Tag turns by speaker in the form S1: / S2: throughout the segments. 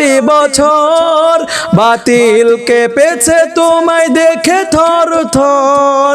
S1: তেরোটি বছর। বাতিল কেঁপেছে তোমায় দেখে থর থর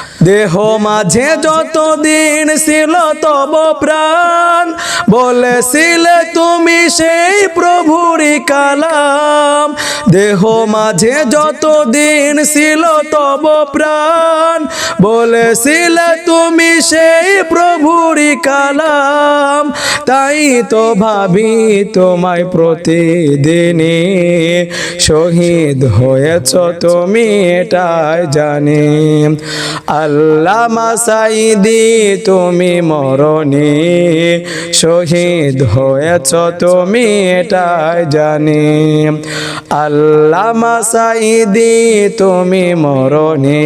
S1: দেহ মাঝে যতদিন ছিল তব প্রাণ। বলেছিলে তুমি সেই প্রভুরি কালাম। দেহ মাঝে যতদিন ছিল তব প্রাণ। বলেছিলে তুমি সেই প্রভুরি কালাম। তাই তো ভাবি তোমায় প্রতিদিনই শহীদ হয়েছ তুমি এটাই জানি। আল্লামা সাইদি তুমি মরণে শহীদ হয়েছ তুমি এটাই জানি। আল্লামা সাইদি তুমি মরণে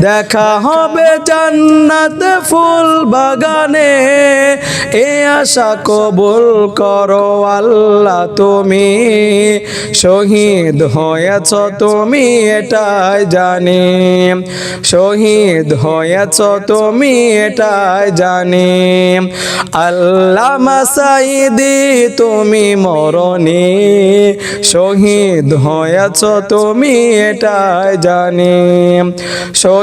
S1: দেখা হবে জান্নাত ফুল বাগানে। এ আশা কবুল করো আল্লাহ তুমি। শহীদ হয়েছ তুমি এটাই জানি। শহীদ হয়েছ তুমি এটাই জানি। আল্লাহ মাসাইদি তুমি মরণে। শহীদ হয়েছ তুমি এটাই জানি।